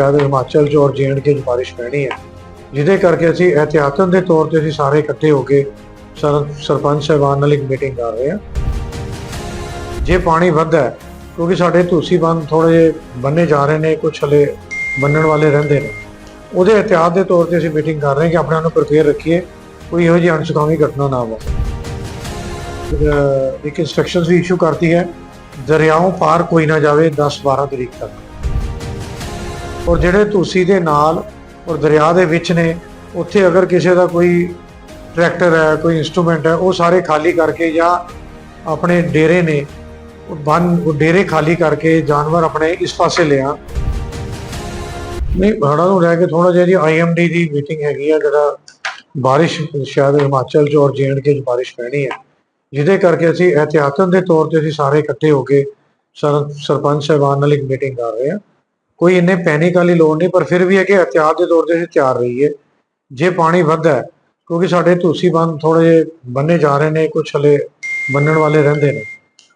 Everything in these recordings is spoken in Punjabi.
ਸ਼ਾਇਦ ਹਿਮਾਚਲ ਚ ਔਰ ਕੇ ਚ ਬਾਰਿਸ਼ ਪੈਣੀ ਹੈ। ਜਿਹਦੇ ਕਰਕੇ ਅਸੀਂ ਇਹਤਿਆਤਨ ਦੇ ਤੌਰ ਤੇ ਅਸੀਂ ਸਾਰੇ ਇਕੱਠੇ ਹੋ ਕੇ ਸਰਪੰਚ ਸਾਹਿਬਾਨ ਨਾਲ ਇੱਕ ਮੀਟਿੰਗ ਕਰ ਰਹੇ ਹਾਂ। ਜੇ ਪਾਣੀ ਵੱਧਦਾ ਹੈ, ਕਿਉਂਕਿ ਸਾਡੇ ਧੂਸੀ ਬੰਦ ਥੋੜੇ ਜਿਹੇ ਬੰਨੇ ਜਾ ਰਹੇ ਨੇ ਕੁਝ ਹਲੇ ਬੰਨਣ ਵਾਲੇ ਰਹਿੰਦੇ ਨੇ। ਉਹਦੇ ਇਹਤਿਆਤ ਦੇ ਤੌਰ ਤੇ ਅਸੀਂ ਮੀਟਿੰਗ ਕਰ ਰਹੇ ਹਾਂ ਕਿ ਆਪਣੇ ਆਪ ਨੂੰ ਪ੍ਰਪੇਅਰ ਰੱਖੀਏ, ਕੋਈ ਇਹੋ ਜਿਹੀ ਅਣਸੁਖਾਵੀ ਘਟਨਾ ਨਾ ਹੋਵੇ। ਇੱਕ ਇਨਸਟਰਕਸ਼ਨਸ ਵੀ ਇਸ਼ੂ ਕਰਤੀ ਹੈ, ਦਰਿਆਓਂ ਪਾਰ ਕੋਈ ਨਾ ਜਾਵੇ 10 12 ਤਰੀਕ ਤੱਕ। ਔਰ ਜਿਹੜੇ ਤੁਸੀਂ ਦੇ ਨਾਲ ਔਰ ਦਰਿਆ ਦੇ ਵਿੱਚ ਨੇ, ਉੱਥੇ ਅਗਰ ਕਿਸੇ ਦਾ ਕੋਈ ਟਰੈਕਟਰ ਹੈ, ਕੋਈ ਇਨਸਟਰੂਮੈਂਟ ਹੈ, ਉਹ ਸਾਰੇ ਖਾਲੀ ਕਰਕੇ ਜਾਂ ਆਪਣੇ ਡੇਰੇ ਨੇ, ਉਹ ਬੰਨ ਡੇਰੇ ਖਾਲੀ ਕਰਕੇ ਜਾਨਵਰ ਆਪਣੇ ਇਸ ਪਾਸੇ ਲਿਆ। ਨਹੀਂ, ਹੜ੍ਹਾਂ ਨੂੰ ਲੈ ਕੇ ਥੋੜਾ ਜਿਹਾ ਜੀ ਆਈਐਮਡੀ ਦੀ ਮੀਟਿੰਗ ਹੈਗੀ ਆ, ਜਿਹੜਾ ਬਾਰਿਸ਼ ਸ਼ਾਇਦ ਹਿਮਾਚਲ ਚ ਔਰ ਕੇ ਚ ਬਾਰਿਸ਼ ਪੈਣੀ ਹੈ। ਜਿਹਦੇ ਕਰਕੇ ਅਸੀਂ ਇਹਤਿਆਤਨ ਦੇ ਤੌਰ ਤੇ ਅਸੀਂ ਸਾਰੇ ਇਕੱਠੇ ਹੋ ਕੇ ਸਰ, ਸਰਪੰਚ ਸਾਹਿਬਾਨ ਨਾਲ ਇੱਕ ਮੀਟਿੰਗ ਕਰ ਰਹੇ ਹਾਂ। ਕੋਈ ਇੰਨੇ ਪੈਨਿਕ ਵਾਲੀ ਲੋੜ ਨਹੀਂ ਪਰ ਫਿਰ ਵੀ ਹੈ ਕਿ ਇhtiyਾਤ ਦੇ ਤੌਰ ਤੇ ਅਸੀਂ ਤਿਆਰ ਰਹੀਏ। ਜੇ ਪਾਣੀ ਵੱਧਦਾ ਕਿਉਂਕਿ ਸਾਡੇ ਧੂਸੀ ਬੰਦ ਥੋੜੇ ਬੰਨੇ ਜਾ ਰਹੇ ਨੇ ਕੁਝ ਹਲੇ ਬੰਨਣ ਵਾਲੇ ਰਹਿੰਦੇ ਨੇ।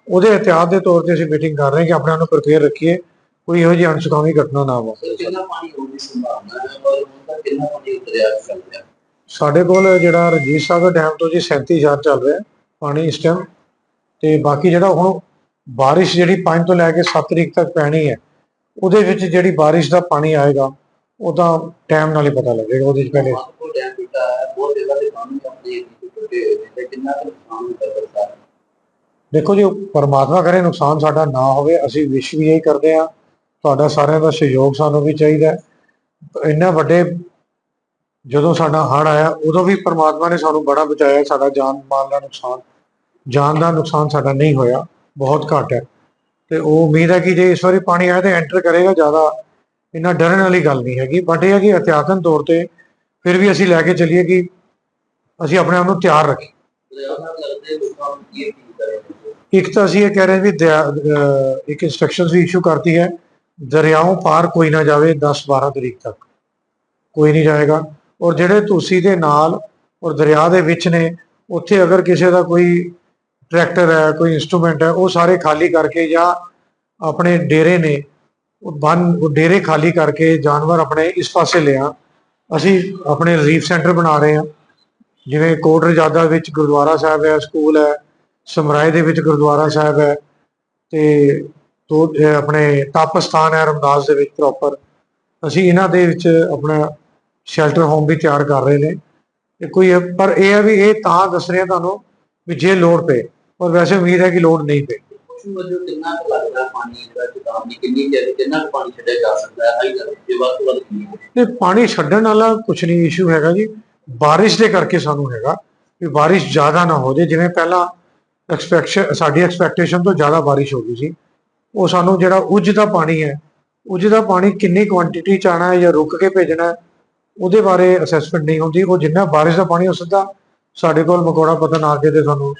ਉਹਦੇ ਇhtiyਾਤ ਦੇ ਤੌਰ ਤੇ ਅਸੀਂ ਮੀਟਿੰਗ ਕਰ ਰਹੇ ਹਾਂ ਕਿ ਆਪਣੇ ਆਪ ਨੂੰ ਪ੍ਰਪੇਅਰ ਰੱਖੀਏ ਕੋਈ ਇਹੋ ਜਿਹੀ ਅਣਸੁਖਾਵੀ ਘਟਨਾ ਨਾ ਹੋਵੇ। ਸਰ ਕਿੰਨਾ ਪਾਣੀ ਹੋਣ ਦੀ ਸੰਭਾਵਨਾ ਹੈ ਔਰ ਹੁਣ ਤੱਕ ਕਿੰਨਾ ਪਾਣੀ ਉਤਰਿਆ ਚੱਲ ਰਿਹਾ ਸਾਡੇ ਕੋਲ ਜਿਹੜਾ ਰਜੀਤ ਸਾਗਰ ਡੈਮ ਤੋਂ ਜੀ 37000 ਚੱਲ ਰਿਹਾ ਪਾਣੀ ਇਸ ਟਾਈਮ ਤੇ ਬਾਕੀ ਜਿਹੜਾ ਹੁਣ ਬਾਰਿਸ਼ ਜਿਹੜੀ 5 ਤੋਂ ਲੈ ਕੇ 7 ਤਰੀਕ ਤੱਕ ਪੈਣੀ ਹੈ ਉਹਦੇ ਵਿੱਚ ਜਿਹੜੀ ਬਾਰਿਸ਼ ਦਾ ਪਾਣੀ ਆਏਗਾ ਉਹਦਾ ਟਾਈਮ ਨਾਲ ਹੀ ਪਤਾ ਲੱਗੇਗਾ ਉਹਦੇ ਵਿੱਚ ਪਹਿਲੇ। ਦੇਖੋ ਜੀ ਪਰਮਾਤਮਾ ਕਰੇ ਨੁਕਸਾਨ ਸਾਡਾ ਨਾ ਹੋਵੇ ਅਸੀਂ ਵਿਸ਼ ਵੀ ਇਹੀ ਕਰਦੇ ਆ ਤੁਹਾਡਾ ਸਾਰਿਆਂ ਦਾ ਸਹਿਯੋਗ ਸਾਨੂੰ ਵੀ ਚਾਹੀਦਾ। ਇੰਨਾ ਵੱਡੇ ਜਦੋਂ ਸਾਡਾ ਹੜ੍ਹ ਆਇਆ ਉਦੋਂ ਵੀ ਪਰਮਾਤਮਾ ਨੇ ਸਾਨੂੰ ਬੜਾ ਬਚਾਇਆ ਸਾਡਾ ਜਾਨ ਮਾਲ ਦਾ ਨੁਕਸਾਨ। ਜਾਨ ਦਾ ਨੁਕਸਾਨ ਸਾਡਾ ਨਹੀਂ ਹੋਇਆ ਬਹੁਤ ਘੱਟ ਹੈ। ਤੇ ਉਹ ਉਮੀਦ ਹੈ ਕਿ ਜੇ ਇਸ ਵਾਰੀ ਪਾਣੀ ਆਇਆ ਤਾਂ ਐਂਟਰ ਕਰੇਗਾ ਜ਼ਿਆਦਾ। ਇੰਨਾ ਡਰਨ ਵਾਲੀ ਗੱਲ ਨਹੀਂ ਹੈਗੀ। ਬਟ ਇਹ ਹੈ ਕਿ ਇhtiyਾਤਨ ਤੌਰ ਤੇ ਫਿਰ ਵੀ ਅਸੀਂ ਲੈ ਕੇ ਚੱਲੀਏ ਕਿ ਅਸੀਂ ਆਪਣੇ ਆਪ ਨੂੰ ਤਿਆਰ ਰੱਖੀਏ। ਇੱਕ ਤਾਂ ਅਸੀਂ ਇਹ ਕਹਿ ਰਹੇ ਵੀ ਦਰਿਆ- ਇੱਕ ਇਨਸਟਰਕਸ਼ਨਸ ਵੀ ਇਸ਼ੂ ਕਰਤੀ ਹੈ। ਦਰਿਆਓਂ ਪਾਰ ਕੋਈ ਨਾ ਜਾਵੇ 10 12 ਤਰੀਕ ਤੱਕ। ਕੋਈ ਨਹੀਂ ਜਾਏਗਾ। ਔਰ ਜਿਹੜੇ ਤੁਸੀਂ ਦੇ ਨਾਲ ਔਰ ਦਰਿਆ ਦੇ ਵਿੱਚ ਨੇ, ਉੱਥੇ ਅਗਰ ਕਿਸੇ ਦਾ ਕੋਈ ਟਰੈਕਟਰ ਹੈ, ਕੋਈ ਇਨਸਟਰੂਮੈਂਟ ਹੈ, ਉਹ ਸਾਰੇ ਖਾਲੀ ਕਰਕੇ ਜਾਂ ਆਪਣੇ ਡੇਰੇ ਨੇ, ਬੰਨ, ਉਹ ਡੇਰੇ ਖਾਲੀ ਕਰਕੇ ਜਾਨਵਰ ਆਪਣੇ ਇਸ ਪਾਸੇ ਲਿਆ। ਅਸੀਂ ਆਪਣੇ ਰਿਲੀਫ ਸੈਂਟਰ ਬਣਾ ਰਹੇ ਹਾਂ। ਜਿਵੇਂ ਕੋਟ ਰਜਾਦਾ ਵਿੱਚ ਗੁਰਦੁਆਰਾ ਸਾਹਿਬ ਹੈ, ਸਕੂਲ ਹੈ, ਸਮਰਾਏ ਦੇ ਵਿੱਚ ਗੁਰਦੁਆਰਾ ਸਾਹਿਬ ਹੈ, ਤੇ ਤੋਂ ਆਪਣੇ ਤਪ ਸਥਾਨ ਹੈ ਰਮਦਾਸ ਦੇ ਵਿੱਚ ਪ੍ਰੋਪਰ ਅਸੀਂ ਇਹਨਾਂ ਦੇ ਵਿੱਚ ਆਪਣਾ ਸ਼ੈਲਟਰ ਹੋਮ ਵੀ ਤਿਆਰ ਕਰ ਰਹੇ ਨੇ। ਤੇ ਕੋਈ ਇਹ- ਪਰ ਇਹ ਹੈ ਵੀ ਇਹ ਤਾਂ ਦੱਸ ਰਿਹਾ ਤੁਹਾਨੂੰ ਵੀ ਜੇ ਲੋੜ ਪਏ। ਪਰ ਵੈਸੇ ਉਮੀਦ ਹੈ ਕਿ ਲੋੜ ਨਹੀਂ ਪਏ ਵਜੋਂ ਕਿੰਨਾ ਕੁ ਲੱਗਦਾ ਪਾਣੀ ਜਿਹੜਾ ਚੇਤਾਵਨੀ ਦੀ? ਕਿੰਨੀ ਕੁ ਪਾਣੀ ਛੱਡਿਆ ਜਾ ਸਕਦਾ ਹੈ? ਹਾਈ ਗੱਲ ਜੇ ਵੱਧ ਤੋਂ ਵੱਧ ਕਿੰਨੀ ਹੋਵੇ। ਤੇ ਪਾਣੀ ਛੱਡਣ ਵਾਲਾ ਕੁਝ ਨਹੀਂ ਇਸ਼ੂ ਹੈਗਾ ਜੀ। ਬਾਰਿਸ਼ ਦੇ ਕਰਕੇ ਸਾਨੂੰ ਹੈਗਾ ਵੀ ਬਾਰਿਸ਼ ਜ਼ਿਆਦਾ ਨਾ ਹੋ ਜੇ ਜਿਵੇਂ ਪਹਿਲਾਂ ਐਕਸਪੈਕਸ਼ਨ ਸਾਡੀ ਐਕਸਪੈਕਟੇਸ਼ਨ ਤੋਂ ਜ਼ਿਆਦਾ ਬਾਰਿਸ਼ ਹੋ ਗਈ ਸੀ। ਉਹ ਸਾਨੂੰ ਜਿਹੜਾ ਉੱਜ ਦਾ ਪਾਣੀ ਹੈ ਉੱਜ ਦਾ ਪਾਣੀ ਕਿੰਨੀ ਕੁਆਂਟੀਟੀ ਚ ਆਣਾ ਹੈ ਜਾਂ ਰੁਕ ਕੇ ਭੇਜਣਾ ਹੈ ਉਹਦੇ ਬਾਰੇ ਅਸੈਸਮੈਂਟ ਨਹੀਂ ਹੁੰਦੀ। ਉਹ ਜਿੰਨਾ ਬਾਰਿਸ਼ ਦਾ ਪਾਣੀ ਉਹ ਸਿੱਧਾ ਸਾਡੇ ਕੋਲ ਮਕੌੜਾ ਪਤਨ ਆ ਕੇ ਤੇ ਸਾਨੂੰ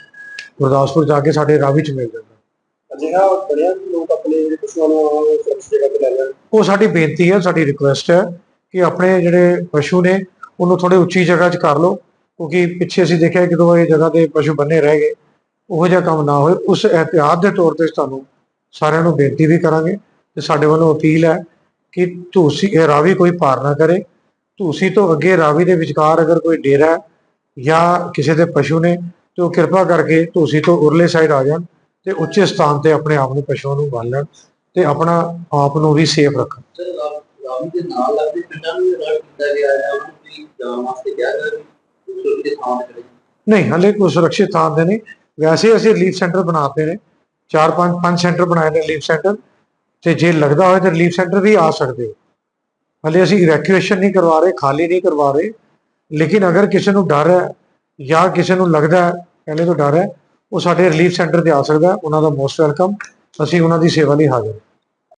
ਗੁਰਦਾਸਪੁਰ ਜਾ ਕੇ ਸਾਡੇ ਰਾਵੀ ਚ ਮਿਲ ਜਾਂਦਾ। ਜਿਹੜਾ ਬੜਿਆ ਲੋਕ ਆਪਣੇ ਜਿਹੜੇ ਪਸ਼ੂਆਂ ਨੂੰ ਸੁਰੱਖਿਅਤ ਜਗ੍ਹਾ ਤੇ ਲੈ ਜਾਣ ਉਹ ਸਾਡੀ ਬੇਨਤੀ ਹੈ ਸਾਡੀ ਰਿਕੁਐਸਟ ਹੈ ਕਿ ਆਪਣੇ ਜਿਹੜੇ ਪਸ਼ੂ ਨੇ ਉਹਨੂੰ ਥੋੜੇ ਉੱਚੀ ਜਗ੍ਹਾ 'ਚ ਕਰ ਲਓ ਕਿਉਂਕਿ ਪਿੱਛੇ ਅਸੀਂ ਦੇਖਿਆ ਕਿ ਦੋ ਇਹ ਜਗ੍ਹਾ ਤੇ ਪਸ਼ੂ ਬੰਨੇ ਰਹਿ ਗਏ ਉਹੋ ਜਿਹਾ ਕੰਮ ਨਾ ਹੋਏ। ਉਸ ਇਹਤਿਆਤ ਦੇ ਤੌਰ ਤੇ ਤੁਹਾਨੂੰ ਸਾਰਿਆਂ ਨੂੰ ਬੇਨਤੀ ਵੀ ਕਰਾਂਗੇ ਤੇ ਸਾਡੇ ਵੱਲੋਂ ਅਪੀਲ ਹੈ ਕਿ ਤੁਸੀਂ ਇਹ ਰਾਵੀ ਕੋਈ ਪਾਰ ਨਾ ਕਰੇ। ਤੁਸੀਂ ਤੋਂ ਅੱਗੇ ਰਾਵੀ ਦੇ ਵਿਚਕਾਰ ਅਗਰ ਕੋਈ ਡੇਰਾ ਜਾਂ ਕਿਸੇ ਦੇ ਪਸ਼ੂ ਨੇ ਤੇ ਉਹ ਕਿਰਪਾ ਕਰਕੇ ਤੁਸੀਂ ਤੋਂ ਉਰਲੇ ਸਾਈਡ ਆ ਜਾਣ ਤੇ ਉੱਚੇ ਸਥਾਨ ਤੇ ਆਪਣੇ ਆਪ ਨੂੰ ਪਸ਼ੂਆਂ ਨੂੰ ਬੰਨ ਲੈਣ ਤੇ ਆਪਣਾ ਆਪ ਨੂੰ ਵੀ ਸੇਫ ਰੱਖਣ। ਸਰ ਰਾਵੀ ਦੇ ਨਾਲ ਲੱਗਦੇ ਪਿੰਡਾਂ ਨੂੰ ਰਲ ਕੀਤਾ ਗਿਆ ਹੈ ਉਹਨਾਂ ਨੂੰ ਵੀ ਜਾਣ ਵਾਸਤੇ ਕਿਹਾ ਗਿਆ ਵੀ ਸੁਰੱਖਿਅਤ ਥਾਂ ਤੇ ਚਲੇ ਜਾਓ। ਨਹੀਂ ਹਲੇ ਕੋਈ ਸੁਰੱਖਿਅਤ ਥਾਂ ਤੇ ਨਹੀਂ। ਵੈਸੇ ਅਸੀਂ ਰਿਲੀਫ ਸੈਂਟਰ ਬਣਾਤੇ ਨੇ। ਚਾਰ ਪੰਜ ਪੰਜ ਸੈਂਟਰ ਬਣਾਏ ਨੇ ਰਿਲੀਫ ਸੈਂਟਰ ਤੇ ਜੇ ਲੱਗਦਾ ਹੋਵੇ ਤਾਂ ਰਿਲੀਫ ਸੈਂਟਰ ਵੀ ਆ ਸਕਦੇ ਹੋ ਹਲੇ ਅਸੀਂ ਇਵੈਕੂਏਸ਼ਨ ਨਹੀਂ ਕਰਵਾ ਰਹੇ ਖਾਲੀ ਨਹੀਂ ਕਰਵਾ ਰਹੇ। ਲੇਕਿਨ ਅਗਰ ਕਿਸੇ ਨੂੰ ਡਰ ਹੈ ਜਾਂ ਕਿਸੇ ਨੂੰ ਲੱਗਦਾ ਹੈ ਪਹਿਲੇ ਤੋਂ ਡਰ ਹੈ, ਉਹ ਸਾਡੇ ਰਿਲੀਫ ਸੈਂਟਰ ਤੇ ਆ ਸਕਦਾ ਉਹਨਾਂ ਦਾ ਮੋਸਟ ਵੈਲਕਮ ਅਸੀਂ ਉਹਨਾਂ ਦੀ ਸੇਵਾ ਲਈ ਹਾਜ਼ਰ ਹਾਂ।